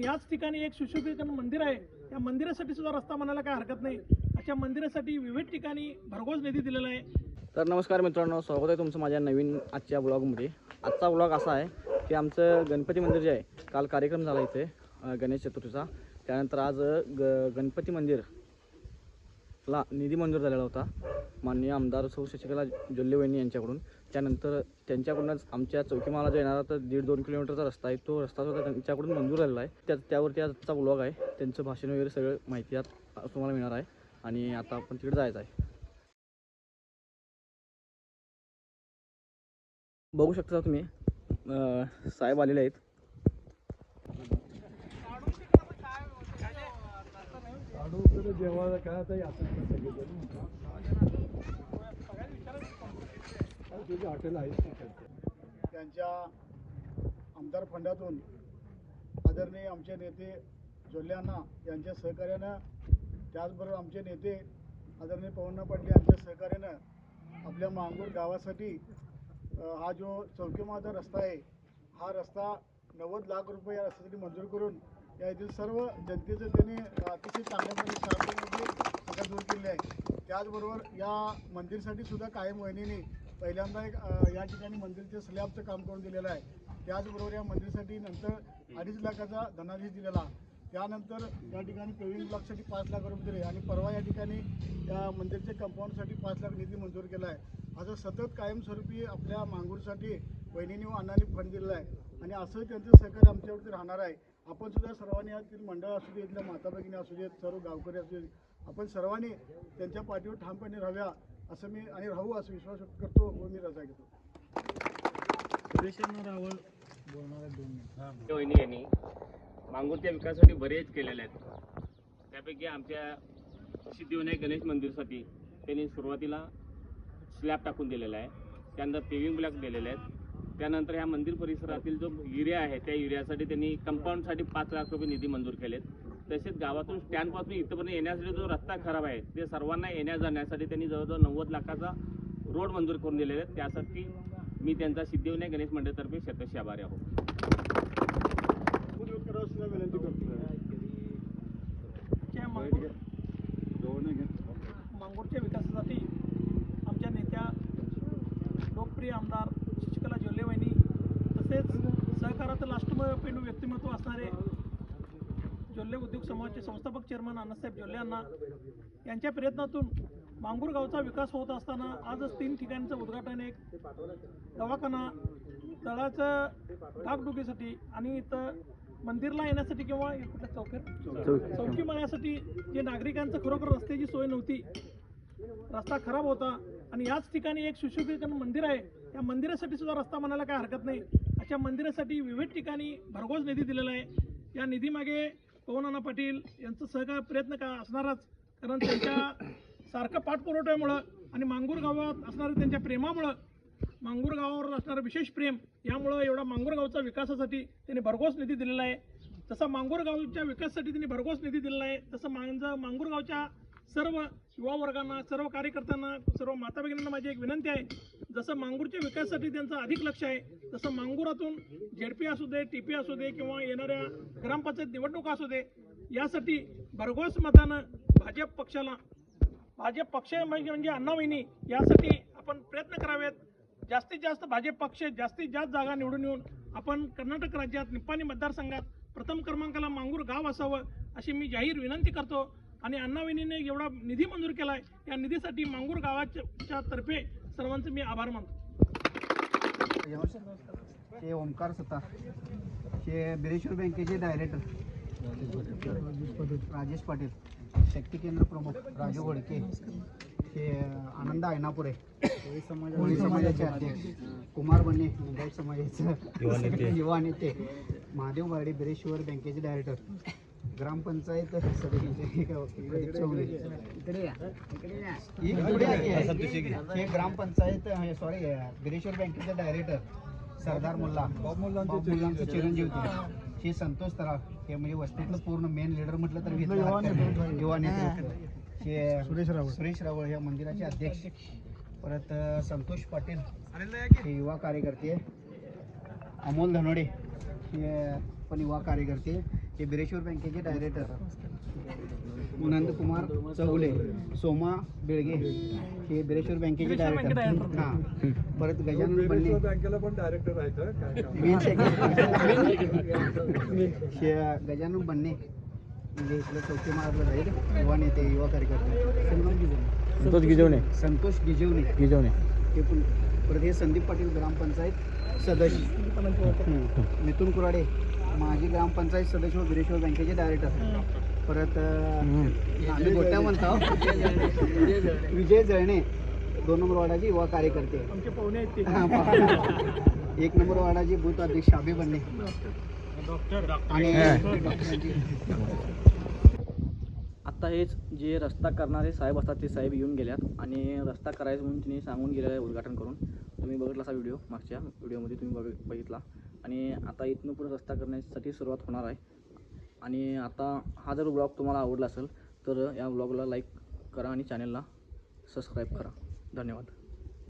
आणि याच ठिकाणी एक सुशोभीकरण मंदिर आहे. त्या मंदिरासाठी सुद्धा रस्ता म्हणायला काय हरकत नाही. अशा मंदिरासाठी विविध ठिकाणी भरघोस निधी दिलेला आहे. तर नमस्कार मित्रांनो स्वागत आहे तुमचं माझ्या नवीन आजच्या ब्लॉगमध्ये. आजचा ब्लॉग असा आहे की आमचं गणपती मंदिर जे आहे काल कार्यक्रम झाला इथे गणेश चतुर्थीचा. त्यानंतर आज ग गणपती मंदिर ला निधी मंजूर झालेला होता. माननीय आमदार सौ शशिकला जोल्लेवहिनी यांच्याकडून. त्यानंतर त्यांच्याकडूनच आमच्या चौकीमाला जो येणारा तर दीड दोन किलोमीटरचा रस्ता आहे. तो रस्ता सुद्धा त्यांच्याकडून मंजूर झालेला आहे. त्या त्यावरती आजचा ब्लॉग आहे. त्यांचं भाषण वगैरे सगळं माहिती यात तुम्हाला मिळणार आहे. आणि आता आपण तिकडे जायचं आहे. बघू शकता तुम्ही साहेब आलेले आहेत. जेव्हा काय आता हॉटेल आहे. त्यांच्या आमदार फंडातून आदरणीय आमचे नेते जोल्यांना यांच्या सहकार्यानं त्याचबरोबर आमचे नेते आदरणीय पवनना पाटील यांच्या सहकार्यानं आपल्या मांगूर गावासाठी हा जो चौकीमाचा रस्ता आहे हा रस्ता नव्वद लाख रुपये या रस्त्यासाठी मंजूर करून या येथील सर्व जनतेचं त्यांनी अतिशय चांगल्यापणे शांतपणे सगळ्या दूर केले आहे. त्याचबरोबर या मंदिरसाठी सुद्धा कायम वहिनीने पहिल्यांदा एक या ठिकाणी मंदिरच्या स्लॅबचं काम करून दिलेलं आहे. त्याचबरोबर या मंदिरसाठी नंतर अडीच लाखाचा धनादेश दिलेला. त्यानंतर या ठिकाणी पेविंग ब्लॉकसाठी पाच लाख रुपये दिले आणि परवा या ठिकाणी या मंदिरच्या कंपाऊंडसाठी पाच लाख निधी मंजूर केला आहे. असं सतत कायमस्वरूपी आपल्या मांगूरसाठी वहिनीने व अण्णांनी फंड दिलेला आहे. आणि असं त्यांचं सहकार्य आमच्यावरती राहणार आहे. आपण सुद्धा सर्वांनी यातील मंडळ असू दे इथल्या माता भगिनी असू देत सर्व गावकरी असू देत आपण सर्वांनी त्यांच्या पाठीवर ठामपणे राहाव्या असं मी आणि राहू असं विश्वास व्यक्त करतो व मी रजा घेतो. वहिनी यांनी मांगूरच्या विकासासाठी बरेच केलेले आहेत. त्यापैकी आमच्या सिद्धिविनायक गणेश मंदिरसाठी त्यांनी सुरुवातीला स्लॅब टाकून दिलेला आहे. त्यानंतर पेविंग ब्लॉक दिलेले आहेत. त्यानंतर ह्या मंदिर परिसरातील जो युरिया आहे त्या युरियासाठी त्यांनी कंपाऊंडसाठी पाच लाख रुपये निधी मंजूर केलेत. तसेच गावातून स्टँडपासून इथंपर्यंत येण्यासाठी जो रस्ता खराब आहे ते सर्वांना येण्या जाण्यासाठी त्यांनी जवळजवळ नव्वद लाखाचा रोड मंजूर करून दिलेले आहेत. त्यासाठी मी त्यांचा सिद्धिविनायक गणेश मंडळतर्फे शतशी आभारी आहोत पुढे करावं सुद्धा विनंती करतो त्या मांगूर मांगूरच्या विकासासाठी आमच्या नेत्या लोकप्रिय आमदार शशिकला जोल्लेवहिनी तसेच सहकाराचं अष्टमपेंडू व्यक्तिमत्व असणारे जोल्ले उद्योग समूहाचे संस्थापक चेअरमन अण्णासाहेब जोल्ले अण्णा यांच्या प्रयत्नातून मांगूर गावचा विकास होत असताना आजच तीन ठिकाणचं उद्घाटन एक दवाखाना तळाचं डागडुगीसाठी आणि इथं मंदिरला येण्यासाठी किंवा चौकीत चौकी. माळ्यासाठी जे नागरिकांचं खरोखर रस्त्याची सोय नव्हती रस्ता खराब होता आणि याच ठिकाणी एक सुशोभीकरण मंदिर आहे. त्या मंदिरासाठी सुद्धा रस्ता म्हणायला काय हरकत नाही. अशा मंदिरासाठी विविध ठिकाणी भरघोस निधी दिलेला आहे. या निधीमागे पवनाना पाटील यांचं सहकार प्रयत्न का असणारच? कारण त्यांच्या सारखं पाठपुरवठ्यामुळं आणि मांगूर गावात असणाऱ्या त्यांच्या प्रेमामुळं मांगूर गावावर असणारं विशेष प्रेम यामुळं एवढा मांगूर गावच्या विकासासाठी त्यांनी भरघोस निधी दिलेला आहे. जसा मांगूर गावच्या विकासासाठी त्यांनी भरघोस निधी दिलेला आहे तसं मांज मांगूर गावच्या सर्व युवा वर्गांना सर्व कार्यकर्त्यांना सर्व माता भगिनींना माझी एक विनंती आहे. जसं मांगूरच्या विकासासाठी त्यांचं अधिक लक्ष आहे तसं मांगूरातून झेडपी असू दे टी पी असू दे किंवा येणाऱ्या ग्रामपंचायत निवडणुका असू दे यासाठी भरघोस मतानं भाजप पक्षाला भाजप पक्ष म्हणजे म्हणजे अण्णावहिनी यासाठी आपण प्रयत्न करावेत. जास्तीत जास्त भाजप पक्ष जास्तीत जास्त जागा निवडून येऊन आपण कर्नाटक राज्यात निप्पाणी मतदारसंघात प्रथम क्रमांकाला मांगूर गाव असावं अशी मी जाहीर विनंती करतो. आणि अण्णावहिनीने एवढा निधी मंजूर केला आहे या निधीसाठी मांगूर गावाच्या तर्फे सर्वांचे मी आभार मानतो. हे ओमकार सुतार हे बिरेश्वर बँकेचे डायरेक्टर राजेश पाटील शक्ती केंद्र प्रमुख राजू घोडके हे आनंद आयनापुरे कोळी समाजाचे अध्यक्ष कुमार बन्ने लिंगायत समाजाचे युवा नेते. महादेव वाडे बिरेश्वर बँकेचे डायरेक्टर ग्रामपंचायत. हे ग्रामपंचायत सॉरी बिरेश्वर बँकेचे डायरेक्टर सरदार मुल्ला. मुलांचे चिरंजीव हे संतोष तराव हे म्हणजे वस्तीतलं पूर्ण मेन लीडर म्हटलं तर घेतलं युवा नेते. हे सुरेश रावळ. सुरेश रावळ या मंदिराचे अध्यक्ष. परत संतोष पाटील. हे युवा कार्यकर्ते. अमोल धनोडे. हे पण युवा कार्यकर्ते. हे बिरेश्वर बँकेचे डायरेक्टर नंदकुमार चौगुले सोमा बेळगे हे बिरेश्वर बँकेचे डायरेक्टर. हां. परत गजानन बन्ने बिरेश्वर बँकेला पण डायरेक्टर आहेत गजानन बन्ने. म्हणजे इथलं चौथी जाईल युवा नेते युवा कार्यकर्ते. संतोष गिजवणे. संतोष गिजवणे. संतोष गिजवणे. गिजवणे. हे पण परत हे संदीप पाटील ग्रामपंचायत सदस्य. मिथुन कुराडे माजी ग्रामपंचायत सदस्य व बिरेश्वर बँकेचे डायरेक्टर परत आम्ही गोट्या म्हणतो. विजय जळणे दोन नंबर वार्डाचे युवा कार्यकर्ते. एक नंबर वार्डाचे बूथ अध्यक्ष अभि बन्ने आणि आत्ता हेच जे रस्ता करणारे साहेब असतात ते साहेब येऊन गेल्यात आणि रस्ता करायचं म्हणून तिने सांगून गेलेलं आहे उद्घाटन करून. तुम्ही बघितला असा व्हिडिओ मागच्या व्हिडिओमध्ये तुम्ही बघ बघितला. आणि आता इथनं पुढे रस्ता करण्यासाठी सुरुवात होणार आहे. आणि आता हा जर ब्लॉग तुम्हाला आवडला असेल तर या ब्लॉगला लाईक करा आणि चॅनलला सबस्क्राईब करा. धन्यवाद.